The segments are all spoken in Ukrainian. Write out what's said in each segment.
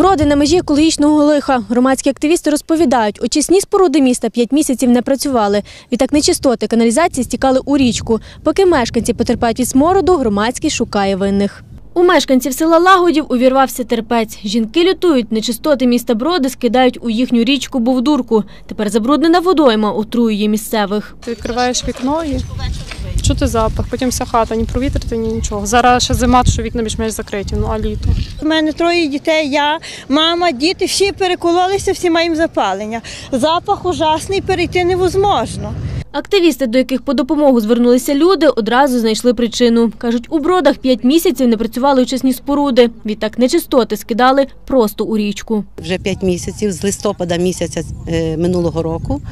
Броди на межі екологічного лиха. Громадські активісти розповідають, очисні споруди міста п'ять місяців не працювали. Відтак нечистоти каналізації стікали у річку. Поки мешканці потерпають від смороду, громадський шукає винних. У мешканців села Лагодів увірвався терпець. Жінки лютують, нечистоти міста Броди скидають у їхню річку Бовдурку. Тепер забруднена водойма отруює місцевих. Ти відкриваєш вікно і чути запах, потім вся хата, ні провітрити, ні нічого. Зараз ще зима, що вікна більш-менш закриті, ну а літо. У мене троє дітей, я, мама, діти, всі перекололися, всі маємо запалення. Запах ужасний, перейти невозможно. Активісти, до яких по допомогу звернулися люди, одразу знайшли причину. Кажуть, у бродах п'ять місяців не працювали очисні споруди. Відтак нечистоти скидали просто у річку. вже 5 місяців, з листопада місяця е, минулого року,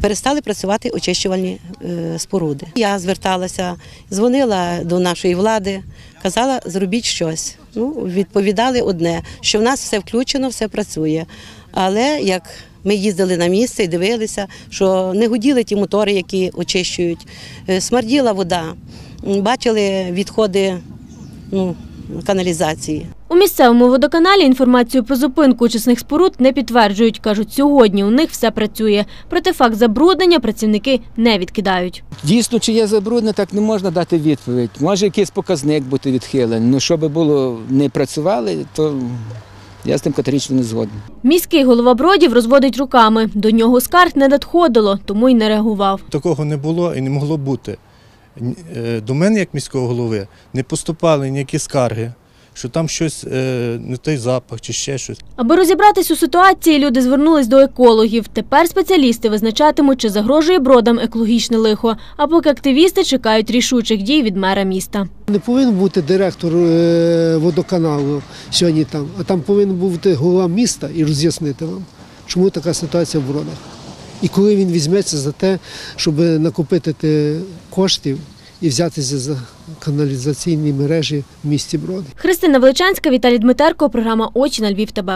перестали працювати очищувальні е, споруди. Я зверталася, дзвонила до нашої влади, казала, зробіть щось. Ну, відповідали одне, що в нас все включено, все працює. Але як ми їздили на місце і дивилися, що не гуділи ті мотори, які очищують, е, смерділа вода, бачили відходи ну, каналізації. У місцевому водоканалі інформацію про зупинку очисних споруд не підтверджують. Кажуть, сьогодні у них все працює. Проте факт забруднення працівники не відкидають. Дійсно, чи є забруднене, так не можна дати відповідь. Може якийсь показник бути відхилений. Ну, щоб було не працювали, то я з тим категорично не згоден. Міський голова Бродів розводить руками. До нього скарг не надходило, тому й не реагував. Такого не було і не могло бути. Ні- е, До мене, як міського голови, не поступали ніякі скарги, що там щось е, не той запах чи ще щось. Аби розібратись у ситуації, люди звернулись до екологів. Тепер спеціалісти визначатимуть, чи загрожує бродам екологічне лихо, а поки активісти чекають рішучих дій від мера міста. Не повинен бути директор е, водоканалу сьогодні там, а там повинен бути голова міста і роз'яснити вам, чому така ситуація в бродах. І коли він візьметься за те, щоб накопити коштів і взятися за каналізаційні мережі в місті Броди. Христина Величанська, Віталій Дмитерко, програма Очі на Львів. ТБ.